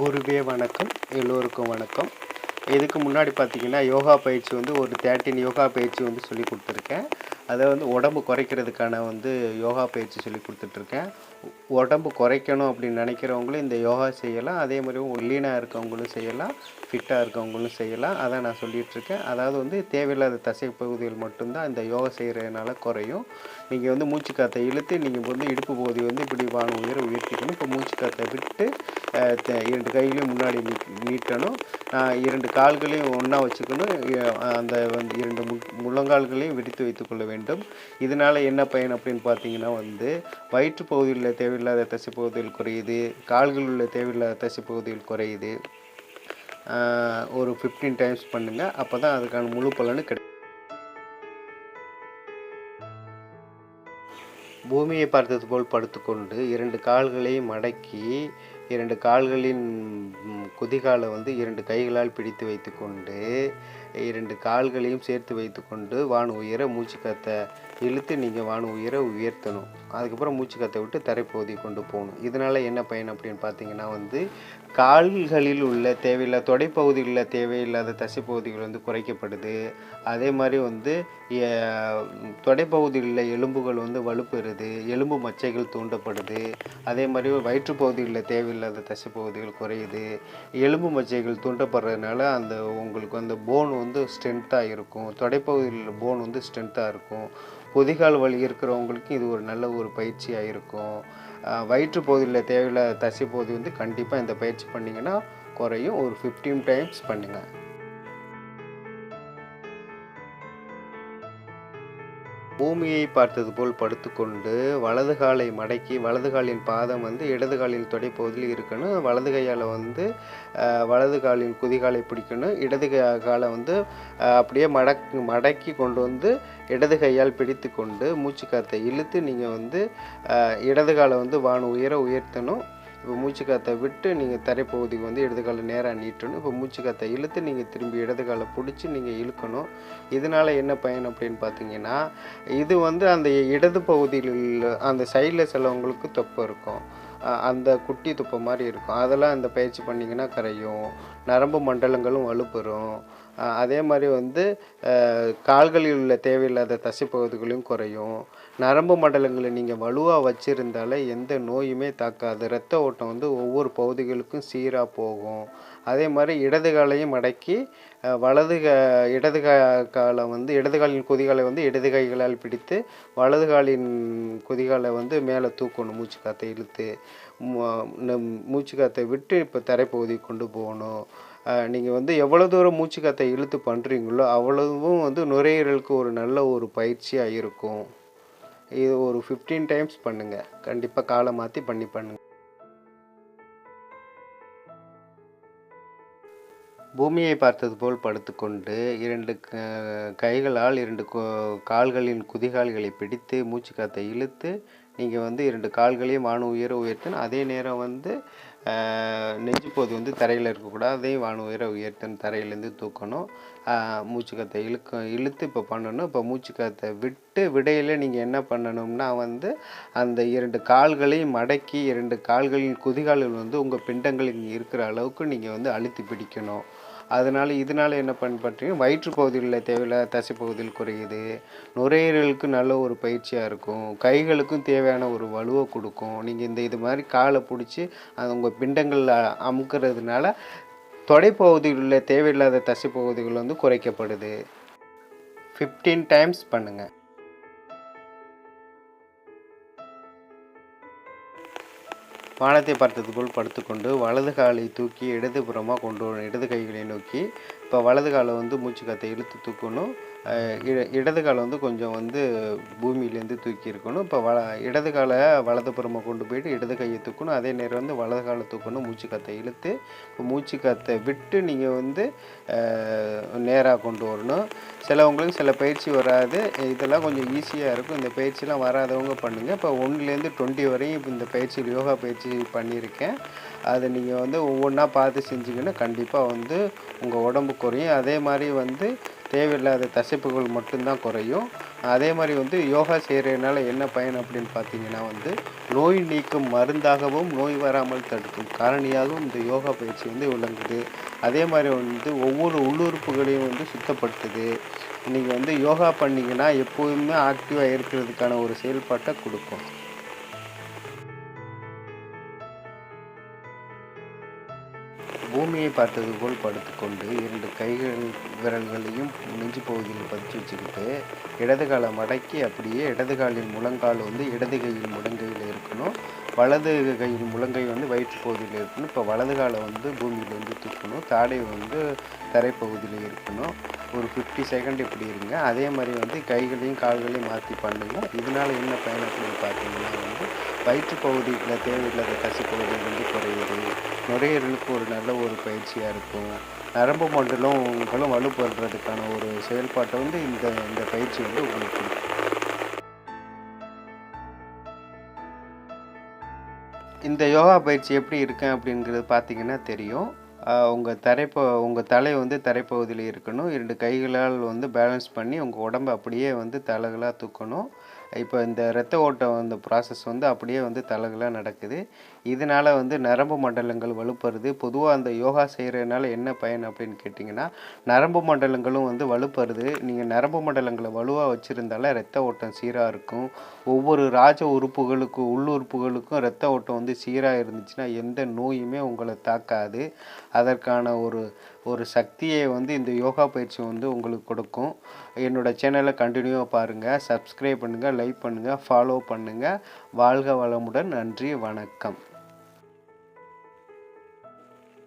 குருவே வணக்கம் எல்லோருக்கும் வணக்கம். இதுக்கு முன்னாடி பார்த்திங்கன்னா யோகா பயிற்சி வந்து ஒரு தேர்ட்டின் யோகா பயிற்சி வந்து சொல்லி கொடுத்துருக்கேன். அதை வந்து உடம்பு குறைக்கிறதுக்கான வந்து யோகா பயிற்சி சொல்லி கொடுத்துட்ருக்கேன். உடம்பு குறைக்கணும் அப்படின்னு நினைக்கிறவங்களும் இந்த யோகா செய்யலாம். அதே மாதிரி லீனாக இருக்கவங்களும் செய்யலாம். ஃபிட்டாக இருக்கவங்களும் செய்யலாம். அதான் நான் சொல்லிகிட்ருக்கேன் அதாவது வந்து தேவையில்லாத தசை பகுதிகள் மட்டும்தான் இந்த யோகா செய்கிறதுனால குறையும். நீங்கள் வந்து மூச்சு காற்றை இழுத்து நீங்கள் வந்து இடுப்பு பகுதி வந்து இப்படி வான உயர உயர்த்திக்கணும். இப்போ மூச்சு காற்றை விட்டு இரண்டு கைகளையும் முன்னாடி நீ நீட்டணும். இரண்டு கால்களையும் ஒன்றா வச்சுக்கணும். அந்த வந்து இரண்டு முழங்கால்களையும் விரித்து வைத்துக்கொள்ள வேண்டும். இதனால் என்ன பயன் அப்படின்னு பார்த்தீங்கன்னா வந்து வயிற்று பகுதியில் தேவையில்லாத தசை பகுதிகள் குறையுது கால்களில் உள்ள தேவையில்லாத தசை பகுதிகள் குறையுது. ஒரு ஃபிஃப்டீன் டைம்ஸ் பண்ணுங்கள் அப்போ தான் அதுக்கான முழு பலனு கிடைக்கும். பூமியை பார்த்தது போல் படுத்துக்கொண்டு இரண்டு கால்களை மடக்கி இரண்டு கால்களின் குதிகாலை வந்து இரண்டு கைகளால் பிடித்து வைத்துக்கொண்டு இரண்டு கால்களையும் சேர்த்து வைத்துக்கொண்டு வான் உயர மூச்சு காற்றை இழுத்து நீங்கள் வான் உயர உயர்த்தணும். அதுக்கப்புறம் மூச்சு காற்றை விட்டு தரைப்பகுதி கொண்டு போகணும். இதனால் என்ன பயன் அப்படின்னு பார்த்தீங்கன்னா வந்து கால்களில் உள்ள தேவையில்லாத தொடைப்பகுதிகளில் தேவையில்லாத தசைப்பகுதிகள் வந்து குறைக்கப்படுது. அதே மாதிரி வந்து தொடைப்பகுதிகளில் எலும்புகள் வந்து வலுப்பெறுது எலும்பு மச்சைகள் தூண்டப்படுது. அதே மாதிரி வயிற்றுப்பகுதிகளில் தேவையில்லாத தசைப்பகுதிகள் குறையுது. எலும்பு மச்சைகள் தூண்டப்படுறதுனால அந்த உங்களுக்கு அந்த போன் வந்து ஸ்ட்ரென்த்தாக இருக்கும். தொடைப்பகுதியில் போன் வந்து ஸ்ட்ரென்த்தாக இருக்கும். பொதிகால் வலி இருக்கிறவங்களுக்கு இது ஒரு நல்ல ஒரு பயிற்சியாக இருக்கும். அஹ் வயிற்று பகுதியில் தேவையில்லாத தசை பகுதி வந்து கண்டிப்பாக இந்த பயிற்சி பண்ணிங்கன்னா குறையும். ஒரு ஃபிஃப்டீன் டைம்ஸ் பண்ணுங்கள் பூமியை பார்த்தது போல் படுத்துக்கொண்டு வலது காலை மடக்கி வலது காலின் பாதம் வந்து இடது காலின் தொடைப்பகுதியில் இருக்கணும். வலது கையால் வந்து வலது காலின் குதிகாலை பிடிக்கணும். இடது காலை வந்து அப்படியே மடக் மடக்கி கொண்டு வந்து இடது கையால் பிடித்து கொண்டு மூச்சு காற்றை இழுத்து நீங்கள் வந்து இடது காலை வந்து வான உயர உயர்த்தணும். இப்போ மூச்சு காற்றை விட்டு நீங்கள் தரைப்பகுதிக்கு வந்து இடது காலை நேராக நீட்டணும். இப்போ மூச்சு காற்றை இழுத்து நீங்கள் திரும்பி இடது காலை பிடிச்சி நீங்கள் இழுக்கணும். இதனால் என்ன பயன் அப்படின்னு பார்த்தீங்கன்னா இது வந்து அந்த இடது பகுதியில் அந்த சைடில் சிலவங்களுக்கு தொப்பை இருக்கும். அந்த குட்டி துப்பை மாதிரி இருக்கும். அதெல்லாம் இந்த பயிற்சி பண்ணிங்கன்னா கரையும். நரம்பு மண்டலங்களும் வலுப்பெறும். அதே மாதிரி வந்து கால்களில் உள்ள தேவையில்லாத தசைப்பகுதிகளையும் குறையும். நரம்பு மண்டலங்களை நீங்கள் வலுவாக வச்சுருந்தாலே எந்த நோயுமே தாக்காது. ரத்த ஓட்டம் வந்து ஒவ்வொரு பகுதிகளுக்கும் சீராக போகும். அதே மாதிரி இடது காலையும் மடக்கி வலது இடது காலை வந்து இடது காலின் குதிகாலை வந்து இடது கைகளால் பிடித்து வலது காலின் குதிகாலை வந்து மேலே தூக்கணும் மூச்சு காற்றை இழுத்து மூச்சு காற்றை விட்டு இப்போ தரைப்பகுதிக்கு கொண்டு போகணும். நீங்கள் வந்து எவ்வளோ தூரம் மூச்சு காற்றை இழுத்து பண்ணுறீங்களோ அவ்வளவும் வந்து நுரையீரலுக்கு ஒரு நல்ல ஒரு பயிற்சியாக இருக்கும். இது ஒரு ஃபிஃப்டீன் டைம்ஸ் பண்ணுங்கள் கண்டிப்பாக காலை மாற்றி பண்ணி பண்ணுங்கள் பூமியை பார்த்தது போல் படுத்துக்கொண்டு இரண்டு க- கைகளால் இரண்டு கால்களின் குதிகால்களை பிடித்து மூச்சு காற்றை இழுத்து நீங்கள் வந்து இரண்டு கால்களையும் வான உயர உயர்த்தணும் அதே நேரம் வந்து ஆஹ், நெஞ்சு வந்து தரையில் இருக்கக்கூடாது அதையும் வான உயர உயர்த்தன் தரையிலேருந்து தூக்கணும். மூச்சுக்கத்தை இழுக்க இழுத்து இப்போ பண்ணணும். இப்போ மூச்சுக்கத்தை விட்டு விடையில் நீங்கள் என்ன பண்ணணும்னா வந்து அந்த இரண்டு கால்களையும் மடக்கி இரண்டு கால்களின் குதிகால்கள் வந்து உங்கள் பிண்டங்களில் இருக்கிற அளவுக்கு நீங்கள் வந்து அழுத்தி பிடிக்கணும். அதனால் இதனால் என்ன பண்ண பண்ணுறீங்க வயிற்று பகுதிகளில் தேவையில்லாத தசை பகுதியில் குறையுது. நுரையீரலுக்கு நல்ல ஒரு பயிற்சியாக இருக்கும். கைகளுக்கும் தேவையான ஒரு வலுவை கொடுக்கும். நீங்கள் இந்த இது மாதிரி காலை பிடிச்சி அது உங்கள் பிண்டங்களில் அமுக்கிறதுனால தொடைப்பகுதியில் உள்ள தேவையில்லாத தசை பகுதிகள் வந்து குறைக்கப்படுது. ஃபிஃப்டீன் டைம்ஸ் பண்ணுங்கள் வானத்தை பார்த்தது போல் படுத்துக்கொண்டு வலது காலை தூக்கி இடதுபுறமாக கொண்டு வரணும் இடது கைகளை நோக்கி. இப்போ வலது காலை வந்து மூச்சு காற்றை இழுத்து தூக்கணும். இட- இடது காலை வந்து கொஞ்சம் வந்து பூமியிலேருந்து தூக்கி இருக்கணும் இப்போ வள இடது காலை வலதுபுறமாக கொண்டு போயிட்டு இடது கையை தூக்கணும். அதே நேரம் வந்து வலது காலை தூக்கணும். மூச்சு காற்றை இழுத்து இப்போ மூச்சு காற்றை விட்டு நீங்கள் வந்து நேராக கொண்டு வரணும். சிலவங்களுக்கு சில பயிற்சி வராது. இதெல்லாம் கொஞ்சம் ஈஸியாக இருக்கும். இந்த பயிற்சிலாம் வராதவங்க பண்ணுங்கள் இப்போ ஒன்றுலேருந்து டுவெண்ட்டி வரையும் இப்போ இந்த பயிற்சி யோகா பயிற்சி பண்ணியிருக்கேன். அதை நீங்கள் வந்து ஒவ்வொன்றா பார்த்து செஞ்சிங்கன்னா கண்டிப்பாக வந்து உங்கள் உடம்பு குறையும். அதே மாதிரி வந்து தேவையில்லாத தசைப்புகள் மட்டும்தான் குறையும். அதே மாதிரி வந்து யோகா செய்கிறதுனால என்ன பயன் அப்படின்னு பார்த்தீங்கன்னா வந்து நோய் நீக்கும் மருந்தாகவும் நோய் வராமல் தடுக்கும் காரணியாகவும் இந்த யோகா பயிற்சி வந்து விளங்குது. அதே மாதிரி வந்து ஒவ்வொரு உள்ளுறுப்புகளையும் வந்து சுத்தப்படுத்துது. நீங்கள் வந்து யோகா பண்ணிங்கன்னா எப்போதுமே ஆக்டிவாக இருக்கிறதுக்கான ஒரு செயல்பாட்டை கொடுக்கும். பூமியை பார்த்தது போல் படுத்துக்கொண்டு இரண்டு கைகள் விரல்களையும் நெஞ்சு பகுதியில் பதிச்சு வச்சுக்கிட்டு இடது காலை மடக்கி அப்படியே இடது காலின் முழங்கால் வந்து இடது கையில் முழங்கையில் இருக்கணும். வலது கையில் முழங்கை வந்து வயிற்று பகுதியில் இருக்கணும். இப்போ வலது காலை வந்து பூமியிலேருந்து தூக்கணும். தாடை வந்து தரைப்பகுதியில் இருக்கணும். ஒரு ஃபிஃப்டி செகண்ட் இப்படி இருங்க. அதே மாதிரி வந்து கைகளையும் கால்களையும் மாற்றி பண்ணுங்கள் இதனால் என்ன பயன் அப்படின்னு பார்த்தீங்கன்னா வந்து வயிற்று பகுதியில் தேவையில்லாத கசிப்பகுதி வந்து குறையுது. நுரையீரலுக்கு ஒரு நல்ல ஒரு பயிற்சியாக இருக்கும். நரம்பு மண்டலம் உங்களும் வலுப்படுறதுக்கான ஒரு செயல்பாட்டை வந்து இந்த இந்த பயிற்சி வந்து உங்களுக்கு இந்த யோகா பயிற்சி எப்படி இருக்கேன் அப்படிங்கிறது பார்த்தீங்கன்னா தெரியும். உங்கள் தரைப்ப உங்கள் தலை வந்து தரைப்பகுதியில் இருக்கணும். இரண்டு கைகளால் வந்து பேலன்ஸ் பண்ணி உங்கள் உடம்பை அப்படியே வந்து தலைகளாக தூக்கணும். இப்போ இந்த இரத்த ஓட்டம் அந்த ப்ராசஸ் வந்து அப்படியே வந்து தலைகளாக நடக்குது. இதனால் வந்து நரம்பு மண்டலங்கள் வலுப்படுது பொதுவாக அந்த யோகா செய்கிறதுனால என்ன பயன் அப்படின்னு கேட்டிங்கன்னா நரம்பு மண்டலங்களும் வந்து வலுப்படுது நீங்கள் நரம்பு மண்டலங்களை வலுவாக வச்சுருந்தால ரத்த ஓட்டம் சீராக இருக்கும். ஒவ்வொரு ராஜ உறுப்புகளுக்கும் உள்ளுறுப்புகளுக்கும் ரத்த ஓட்டம் வந்து சீராக இருந்துச்சுன்னா எந்த நோயுமே உங்களை தாக்காது. அதற்கான ஒரு ஒரு சக்தியை வந்து இந்த யோகா பயிற்சி வந்து உங்களுக்கு கொடுக்கும். என்னோடய சேனலை கண்டினியூவாக பாருங்கள் சப்ஸ்கிரைப் பண்ணுங்கள் லைக் பண்ணுங்கள் ஃபாலோ பண்ணுங்கள் வாழ்க வளமுடன் நன்றி வணக்கம்.